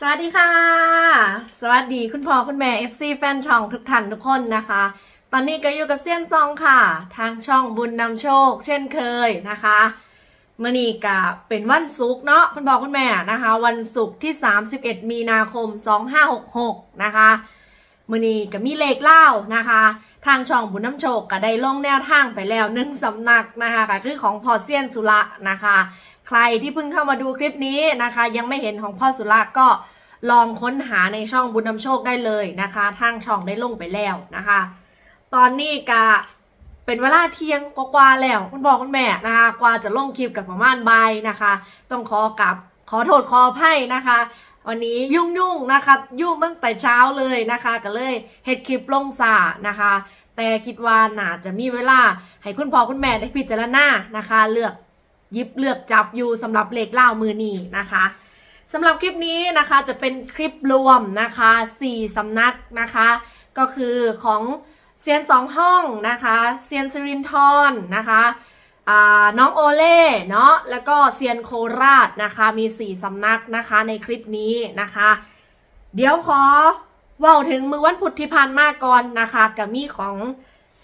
สวัสดีค่ะ สวัสดีคุณพ่อคุณแม่ FC แฟนช่องทุกท่านทุกคนนะคะ ตอนนี้ก็อยู่กับเซียนซองค่ะ ทางช่องบุญนำโชค เช่นเคยนะคะมื่อนี้ก็เป็นวันศุกร์เนาะคุณพ่อคุณแม่นะคะ วันศุกร์ที่ 31 มีนาคม 2566 นะคะมื่อนี้ก็มีเลขเล่านะคะ ทางช่องบุญน้ำโชคก็ได้ลงแนวทางไปแล้วหนึ่งสำนักนะคะก็คือของพอเซียนสุระนะคะ ใครที่เพิ่งเข้ามาดูคลิปนี้นะคะ ยังไม่เห็นของพ่อสุระก็ลองค้นหาในช่องบุญนำโชคได้เลยนะคะ ทางช่องได้ลงไปแล้วนะคะ ตอนนี้ก็เป็นเวลาเที่ยงกว่าๆแล้วคุณพ่อคุณแม่นะคะ กว่าจะลงคลิปกับประมาณบ่ายนะคะ ต้องขอกับขอโทษขออภัยนะคะ วันนี้ยุ่งยุ่งๆนะคะ ยุ่งตั้งแต่เช้าเลยนะคะ ก็เลยเฮ็ดคลิปลงสานะคะ แต่คิดว่าน่าจะมีเวลา ให้คุณพ่อคุณแม่ได้พิจารณานะคะ เลือก ยิบเลือกจับอยู่สำหรับเลขเล่ามือนีนะคะสำหรับคลิปนี้นะคะจะเป็นคลิปรวมนะคะ4สำนักนะคะ ก็คือของเซียนสองห้องนะคะเซียนซิรินทอนนะคะน้องโอเล่เนาะแล้วก็เซียนโคราชนะคะมี 4สำนักนะคะในคลิปนี้นะคะ เดี๋ยวขอว่าถึงมือวันพุธที่ผ่านมาก่อนนะคะกับมีของ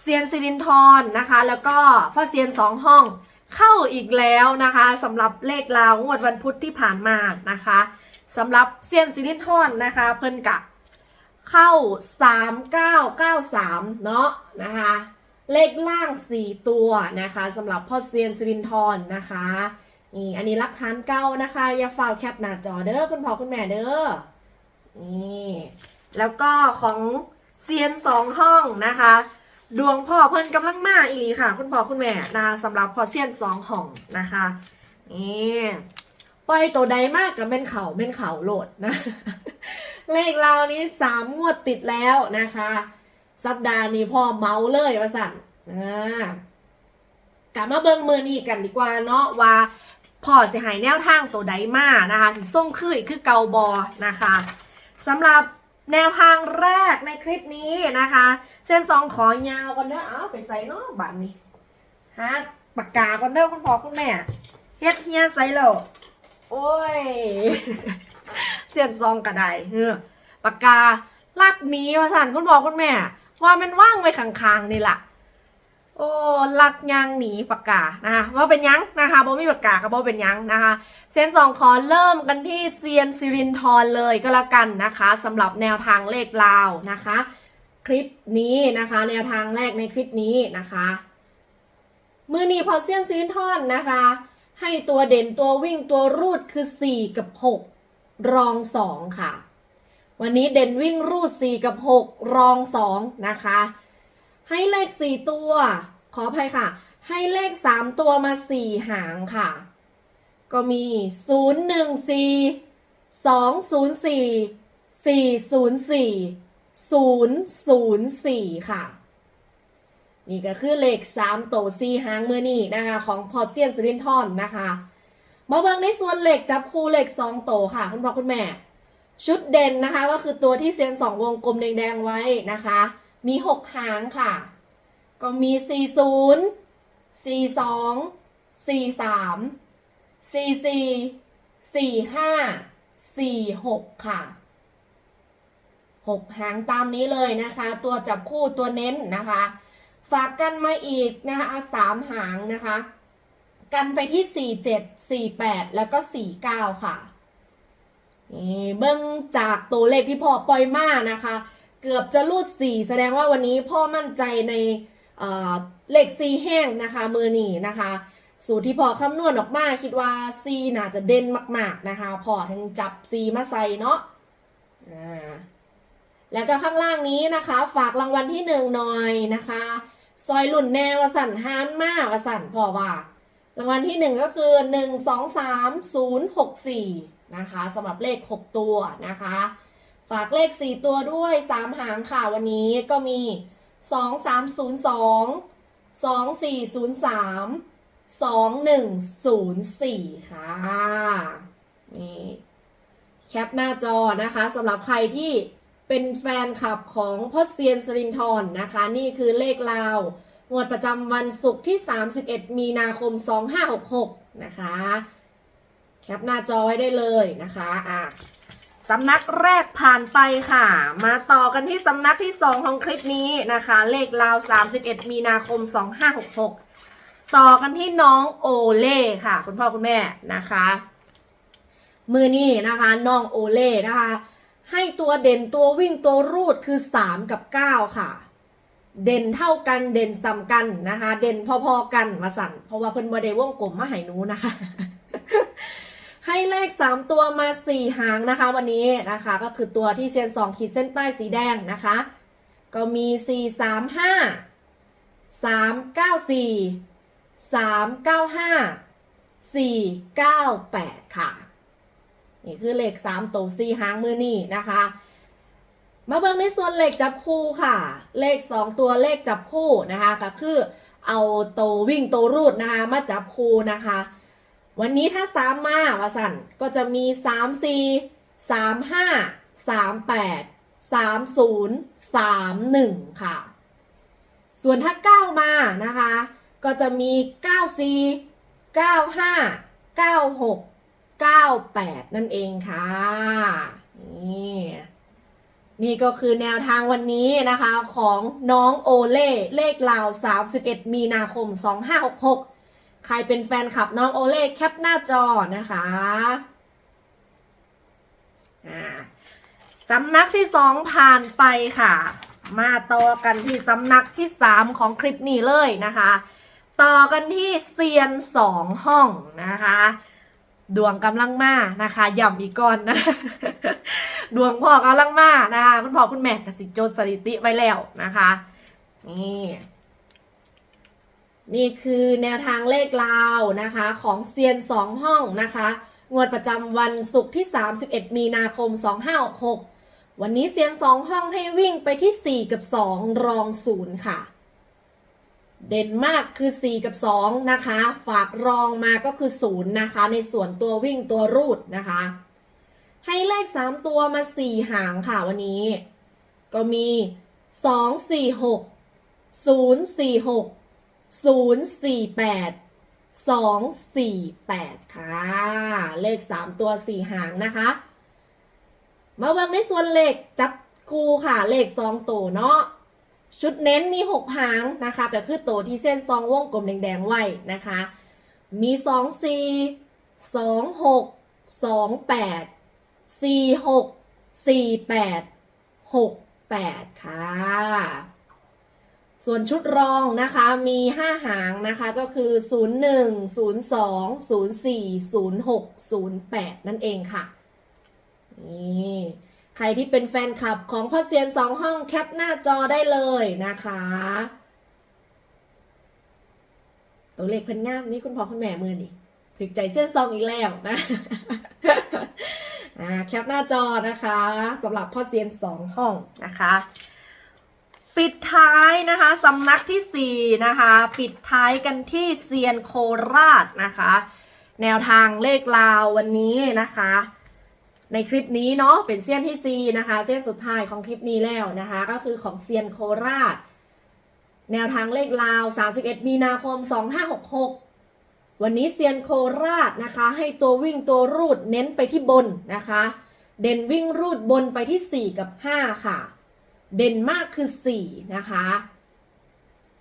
เซียนซิรินทอนนะคะ แล้วก็พ่อเซียนสองห้อง เข้าอีกแล้วนะคะสำหรับเลขราวงวดวันพุธที่ผ่านมานะคะสำหรับเซียนซิลินทอนนะคะ เพิ่นกะเข้า 3993 เนาะนะคะ เลขล่าง 4 ตัวนะคะสำหรับพ่อเซียนซิลินทอนนะคะนี่อันนี้รักฐานเก้านะคะ อย่าฝ่าแคปหน้าจอเด้อคุณพ่อคุณแม่เด้อนี่แล้วก็ของเซียนสองห้องนะคะ ดวงพ่อเพิ่นกำลังมาอีหลีค่ะ คุณพ่อคุณแม่นะสำหรับพอเซียนสองห้องนะคะนี่ปล่อยตัวใดมากกับเป็นเขาเป็นเขาโหลดนะ เลขราวนี้สามงวดติดแล้วนะคะ สัปดาห์นี้พ่อเมาเลยว่าสั่นอ่ากลับมาเบิ่งมือนี้กันดีกว่าเนาะว่าพ่อสิใหายแนวทางตัวใดมานะคะสิส่งคืออีกคือเกาบอนะคะสำหรับ แนวทางแรกในคลิปนี้นะคะ เส้นสองขอยาวกันเด้อเอาไปใส่เนาะบัตรนี้ฮะปากกากันเด้อคุณพ่อคุณแม่เฮ็ดเฮียใส่แล้วโอ้ย เส้นซองกระไดเฮ้อปากกาลากมีว่าสันคุณพ่อคุณแม่ ว่ามันว่างไว้ข้างๆนี่แหละ โอ้ลักยางหนีปากกานะคะว่าเป็นยังนะคะบ่มีปากกาก็บ่เป็นยังนะคะเซนสองขอเริ่มกันที่เซียนซิรินทรเลยก็แล้วกันนะคะสำหรับแนวทางเลขลาวนะคะ คลิปนี้นะคะ แนวทางแรกในคลิปนี้นะคะมือนีพอเซียนซิรินทรนะคะ ให้ตัวเด่นตัววิ่งตัวรูดคือ 4 กับ 6 รอง 2 ค่ะ วันนี้เด่นวิ่งรูด 4 กับ 6 รอง 2 นะคะ ให้เลข4ตัว ขออภัยค่ะ ให้เลข3ตัวมา4หางค่ะ ก็มี0 1 4 2 0 4 4 0 4 0 0 4ค่ะ นี่ก็คือเลข3โต4หางเมื่อนี่นะคะ ของพอเซียนสลินทอนนะคะมาเบิ่งในส่วนเหลขจับคู่เหลข2โตค่ะ คุณพ่อคุณแม่ ชุดเด่นนะคะ ก็คือตัวที่เซียนสองวงกลมแดงๆไว้นะคะ มี6หางค่ะ ก็มี40 42 43 44 45 46ค่ะ6หางตามนี้เลยนะคะ ตัวจับคู่ตัวเน้นนะคะ ฝากกันมาอีกนะคะอะสามหางนะคะ กันไปที่47 48แล้วก็49ค่ะนี่เบื้องจากตัวเลขที่พ่อปล่อยมานะคะ เกือบจะรูด4แสดงว่าวันนี้พ่อมั่นใจในเเลข C แห้งนะคะมือนีนะคะสูตรที่พ่อคำนวณออกมาคิดว่า C น่าจะเด่นมาก ๆนะคะพ่อถึงจับ C มาใส่เนาะแล้วก็ข้างล่างนี้นะคะ ฝากรางวัลที่หนึ่งหน่อยนะคะ ซอยหลุ่นแนวสันฮานมาวสันพ่อว่ารางวัลที่หนึ่งก็คือหนึ่งสองสามศูนย์หกสี่นะคะสำหรับเลขหกตัวนะคะ ฝากเลขสี่ตัวด้วยสามหางค่ะวันนี้ก็มีสองสามศูนย์สองสองสี่ศูนย์สามสองหนึ่งศูนย์สี่ค่ะนี่แคปหน้าจอนะคะสำหรับใครที่เป็นแฟนคลับของพ่อเซียนสรินทรนะคะ นี่คือเลขลาวงวดประจำวันศุกร์ที่ 31 มีนาคม 2566 นะคะ แคปหน้าจอไว้ได้เลยนะคะอะ สำนักแรกผ่านไปค่ะ มาต่อกันที่สำนักที่ 2 ของคลิปนี้นะคะ เลขราว 31 มีนาคม 2566 ต่อกันที่น้องโอเล่ค่ะ คุณพ่อคุณแม่นะคะ มือนี้นะคะน้องโอเล่นะคะ ให้ตัวเด่นตัววิ่งตัวรูดคือ 3 กับ 9 ค่ะ เด่นเท่ากันเด่นซ้ำกันนะคะ เด่นพอๆกันมาสั่น เพราะว่าเพิ่นบ่ได้วงกลมมาให้หนูนะคะ ให้เลข 3 ตัวมา 4 หางนะคะ วันนี้นะคะ ก็คือตัวที่เซียน2ขีดเส้นใต้สีแดงนะคะ ก็มี 4 3 5 3 9 4 3 9 5 4 9 8 ค่ะ นี่คือเลข3ตัว4หางมือนี่นะคะมาเบิ่งในส่วนเลขจับคู่ค่ะ เลข 2 ตัวเลขจับคู่นะคะก็คือเอาตัววิ่งตัวรูดนะคะ มาจับคู่นะคะ วันนี้ถ้าสามมาวาสันก็จะมีสามสี่สามห้าสามแปดสามศูนย์สามหนึ่งค่ะ ส่วนถ้าเก้ามานะคะ ก็จะมีเก้าสี่เก้าห้าเก้าหกเก้าแปดนั่นเองค่ะนี่นี่ก็คือแนวทางวันนี้นะคะของน้องโอเล่ เลขราว 31 มีนาคม 2566 ใครเป็นแฟนคลับน้องโอเล่แคปหน้าจอนะคะสำนักที่สองผ่านไปค่ะ มาต่อกันที่สำนักที่สามของคลิปนี้เลยนะคะ ต่อกันที่เซียนสองห้องนะคะดวงกำลังมานะคะย่ำอีกก่อนนะ ดวงพ่อกำลังมานะคะ คุณพ่อคุณแม่กสิจดสถิติไว้แล้วนะคะ นี่ นี่คือแนวทางเลขลาวนะคะของเซียน2ห้องนะคะงวดประจำวันศุกร์ที่ 31 มีนาคม 2566 วันนี้เซียน2ห้องให้วิ่งไปที่ 4 กับ 2 รอง 0 ค่ะ เด่นมากคือ 4 กับ 2 นะคะ ฝากรองมาก็คือ 0 นะคะ ในส่วนตัววิ่งตัวรูดนะคะ ให้เลข 3 ตัวมา 4 หางค่ะวันนี้ ก็มี 2 4 6 0 4 6 048 248 ค่ะ เลข 3 ตัว 4 หางนะคะ มาเบิ่งในส่วนเลขจับคู่ค่ะ เลข2ตัวเนาะชุดเน้นมี 6 หางนะคะก็คือตัวที่เส้นซองวงกลมแดงๆไว้นะคะ มี 2 4 2 6 2 8 4 6 4 8 6 8 ค่ะ ส่วนชุดรองนะคะมี 5 หางนะคะก็คือ 01 02 04 06 08 นั่นเองค่ะ นี่ใครที่เป็นแฟนคลับของพ่อเซียนสองห้องแคปหน้าจอได้เลยนะคะ ตัวเลขเพิ่นงามนี่คุณพ่อคุณแม่มือนี่ถึกใจเส้นซองอีกแล้วนะแคปหน้าจอนะคะสำหรับพ่อเซียนสองห้องนะคะ ปิดท้ายนะคะสำนักที่ 4 นะคะ ปิดท้ายกันที่เซียนโคราชนะคะ แนวทางเลขลาววันนี้นะคะ ในคลิปนี้เนาะเป็นเซียนที่ 4 นะคะ เส้นสุดท้ายของคลิปนี้แล้วนะคะ ก็คือของเซียนโคราช แนวทางเลขลาว 31 มีนาคม 2566 วันนี้เซียนโคราชนะคะ ให้ตัววิ่งตัวรูดเน้นไปที่บนนะคะ เด่นวิ่งรูดบนไปที่ 4 กับ 5 ค่ะ เด่นมากคือ 4 นะคะ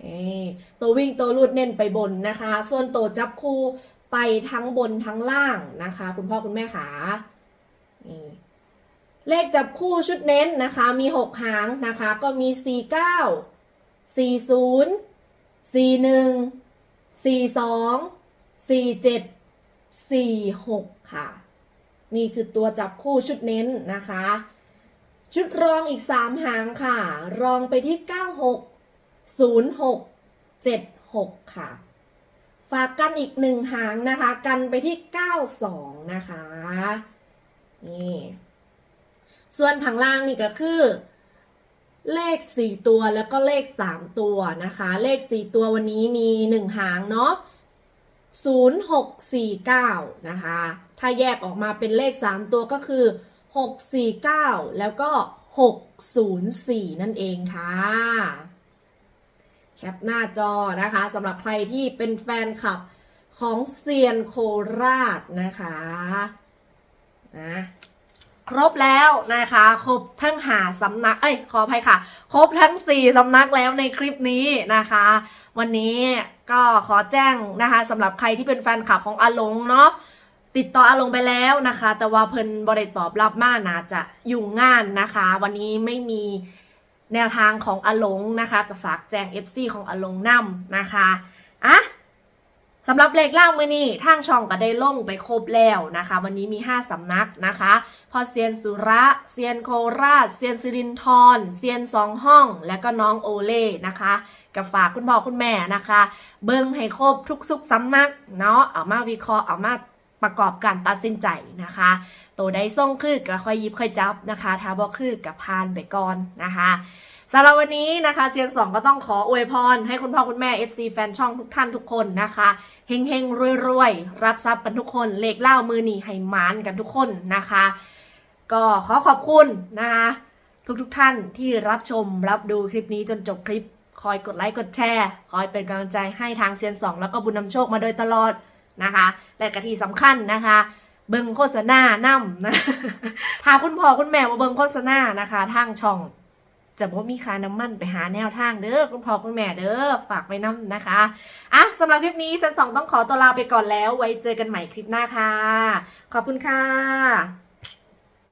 เอ่ตัววิ่งตัวรูดเน้นไปบนนะคะ ส่วนตัวจับคู่ไปทั้งบนทั้งล่างนะคะ คุณพ่อคุณแม่ขานี่เลขจับคู่ชุดเน้นนะคะ มี 6 หางนะคะ ก็มี 49 40 41 42 47 46 ค่ะ นี่คือตัวจับคู่ชุดเน้นนะคะ ชุดรองอีก 3 หางค่ะ รองไปที่ 96 06 76 ค่ะ ฝากกันอีกหนึ่งหางนะคะ กันไปที่ 92 นะคะ นี่ ส่วนข้างล่างนี่ก็คือ เลข 4 ตัวแล้วก็เลข 3 ตัวนะคะ เลข 4 ตัววันนี้มี 1 หางเนาะ0649 นะคะ ถ้าแยกออกมาเป็นเลข 3 ตัวก็คือ 649 แล้วก็ 604 นั่นเองค่ะ แคปหน้าจอนะคะสำหรับใครที่เป็นแฟนคลับของเซียนโคราชนะคะนะครบแล้วนะคะ ครบทั้งหาสำนัก เอ้ย ขออภัยค่ะ ครบทั้งสี่สำนักแล้วในคลิปนี้นะคะ วันนี้ก็ขอแจ้งนะคะสำหรับใครที่เป็นแฟนคลับของอาหลงเนาะ ติดต่ออาหลงไปแล้วนะคะ แต่ว่าเพิ่นบริตอบรับมานาจะยุ่งงานนะคะ วันนี้ไม่มีแนวทางของอาหลงนะคะก็ฝากแจ้ง FC ของอาหลงนํนะคะอะสำหรับเลขล่างมือนี้ทางช่องก็ได้ลงไปครบแล้วนะคะ วันนี้มี 5 สำนักนะคะ พอเซียนสุระเซียนโคราชเซียนสิรินทรเซียนสองห้อง และก็น้องโอเล่นะคะ กับฝากคุณพ่อคุณแม่นะคะ เบิ้งให้ครบทุกสุกสำนักเนาะเอามาวิเคราะห์เอามา ประกอบการตัดสินใจนะคะ ตัวใดส่งคือก็ค่อยยิบค่อยจับนะคะ ถ้าบอกคือกับพานไปก่อนนะคะสำหรับวันนี้นะคะเซียนสองก็ต้องขออวยพร ให้คุณพ่อคุณแม่ FC แฟนช่องทุกท่านทุกคนนะคะเฮงเฮงรวยรวยรับทรัพย์กันทุกคนเลขเล่ามือหนีให้หมานกันทุกคนนะคะ ก็ขอขอบคุณนะคะทุกทุกๆท่านที่รับชมรับดูคลิปนี้จนจบคลิป คอยกดไลค์กดแชร์ คอยเป็นกำลังใจให้ทางเซียนสองแล้วก็บุญนำโชคมาโดยตลอด นะคะ และกะที่สำคัญนะคะ เบิงโฆษณานํนะพาคุณพ่อคุณแม่มาเบิงโฆษณานะคะ ทางช่อง จะบ่มีค่าน้ำมันไปหาแนวทางเด้อคุณพ่อคุณแม่เด้อฝากไว้น้ำนะคะอะสำหรับคลิปนี้เซนสองต้องขอตัวลาไปก่อนแล้ว ไว้เจอกันใหม่คลิปหน้าค่ะ ขอบคุณค่ะ